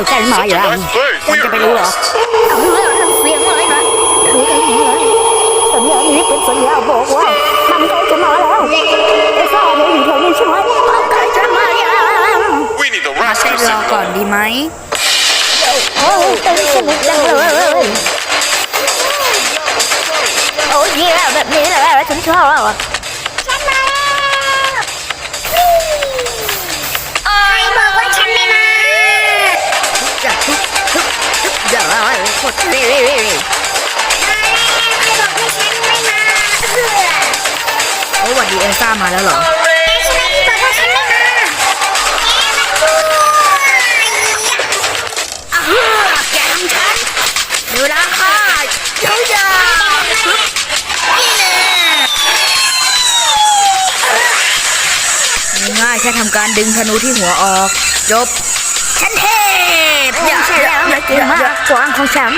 อกันมาอย่าง Hey, ฉัน we จะ are ไปรู้เหรอ lost. เอาเรื่องเสียงเลยนะคือกันเลยสัญญาณนี้เป็นสัญญาณบอกว่ามันใกล้จะมาแล้วไอ้ซ่าเนี่ยอยู่แถวนี้ใช่ไหมมันใกล้จะมาอย่าง We need the มาเต้ rescue นรอก่อน signal. ดีไหมโอ้เต้นสนุกจังเลยโอ้ยแบบนี้แหละฉันชอบ กดเรื่อยมาแล้วใครบอกให้ฉันไม่มาเพื่อโอ้หวัดดีเอลซ่ามาแล้วเหรอแต่ฉันไม่บอกว่าฉันไม่มาแกมันกลัวแกทำฉันดี๋ยวนะค่ะเดี๋ยวอย่าง่ายแค่ทำการดึงธนูที่หัวออก จบ ฉันเทพอย่าแล้วเก่งมา 不想。